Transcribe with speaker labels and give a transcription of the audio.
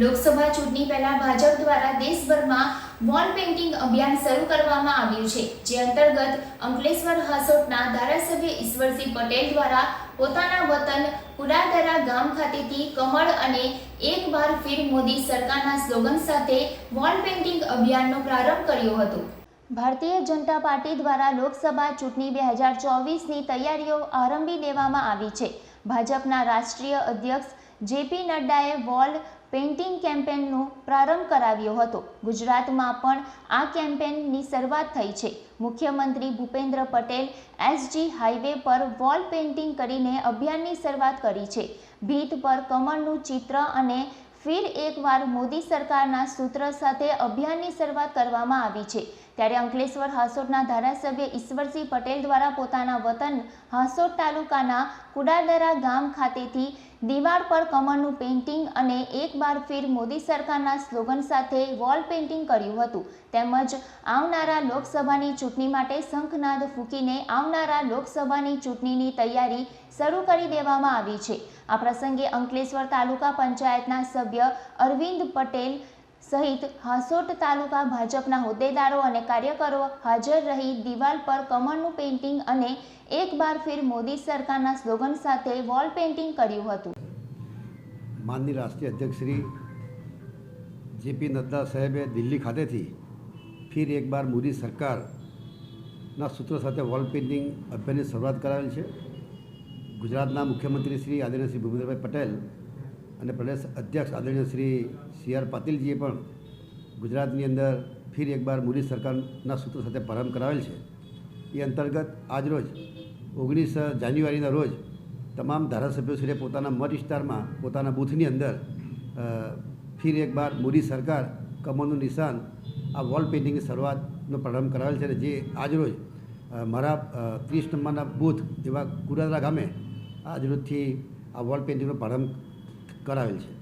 Speaker 1: લોકસભા ચૂંટણી પહેલા ભાજપ દ્વારા દેશભરમાં વોલ પેઇન્ટિંગ અભિયાન શરૂ કરવામાં આવ્યું છે, જે અંતર્ગત અંકલેશ્વર હાસોટના ધારાસભ્ય ઈશ્વરસિંહ પટેલ દ્વારા પોતાના વતન પુરાદરા ગામ ખાતેથી કમળ અને એક બાર ફિર મોદી સરકારના સ્લોગન સાથે વોલ પેઇન્ટિંગ અભિયાનનો પ્રારંભ કર્યો હતો. ભારતીય જનતા પાર્ટી દ્વારા લોકસભા ચૂંટણી બે હજાર ચોવીસની તૈયારીઓ આરંભી દેવામાં આવી છે. ભાજપના રાષ્ટ્રીય અધ્યક્ષ જેપી નડ્ડાએ વોલ પેઇન્ટિંગ કેમ્પેનનો પ્રારંભ કરાવ્યો હતો. ગુજરાતમાં પણ આ કેમ્પેનની શરૂઆત થઈ છે. મુખ્યમંત્રી ભૂપેન્દ્ર પટેલ એસજી હાઈવે પર વોલ પેઇન્ટિંગ કરીને અભિયાનની શરૂઆત કરી છે. ભીત પર કમળનું ચિત્ર અને ફિર એકવાર મોદી સરકારના સૂત્ર સાથે અભિયાનની શરૂઆત કરવામાં આવી છે. ત્યારે અંકલેશ્વર હાસોટના ધારાસભ્ય ઈશ્વરસિંહ પટેલ દ્વારા પોતાના વતન હાસોટ તાલુકાના કુડાદરા ગામ ખાતેથી દિવાળ પર કમળનું પેઇન્ટિંગ અને એક બાર ફિર મોદી સરકારના સ્લોગન સાથે વોલ પેઇન્ટિંગ કર્યું હતું. તેમજ આવનારા લોકસભાની ચૂંટણી માટે શંખનાદ ફૂંકીને આવનારા લોકસભાની ચૂંટણીની તૈયારી શરૂ કરી દેવામાં આવી છે. આ પ્રસંગે અંકલેશ્વર તાલુકા પંચાયતના સભ્ય અરવિંદ પટેલ સહિત હાસોટ તાલુકા ભાજપના હોદ્દેદારો અને કાર્યકરો હાજર રહી દિવાલ પર કમળનું પેઇન્ટિંગ અને એક બાર ફિર મોદી સરકારના સ્લોગન સાથે વોલ પેઇન્ટિંગ કર્યું હતું.
Speaker 2: માનની રાષ્ટ્રીય અધ્યક્ષ શ્રી જેપી નડ્ડા સાહેબે દિલ્હી ખાતેથી ફિર એક બાર મોદી સરકારના સૂત્રો સાથે વોલ પેઇન્ટિંગ અભિયાનની શરૂઆત કરાવેલ છે. ગુજરાતના મુખ્યમંત્રી શ્રી આદરણીય શ્રી ભૂપેન્દ્રભાઈ પટેલ અને પ્રદેશ અધ્યક્ષ આદરણીય શ્રી સી આર પાટીલજીએ પણ ગુજરાતની અંદર ફિર એકવાર મોદી સરકારના સૂત્રો સાથે પ્રારંભ કરાવેલ છે. એ અંતર્ગત આજરોજ ઓગણીસ જાન્યુઆરીના રોજ તમામ ધારાસભ્યોશ્રીએ પોતાના મત વિસ્તારમાં પોતાના બૂથની અંદર ફિર એકવાર મોદી સરકાર કમળનું નિશાન આ વોલ પેઇન્ટિંગની શરૂઆતનો પ્રારંભ કરાવેલ છે જે આજરોજ મારા ત્રીસ નંબરના બૂથ એવા કુરાદરા ગામે આજરોજથી આ વોલ પેઇન્ટિંગનો પ્રારંભ કરાવેલ છે.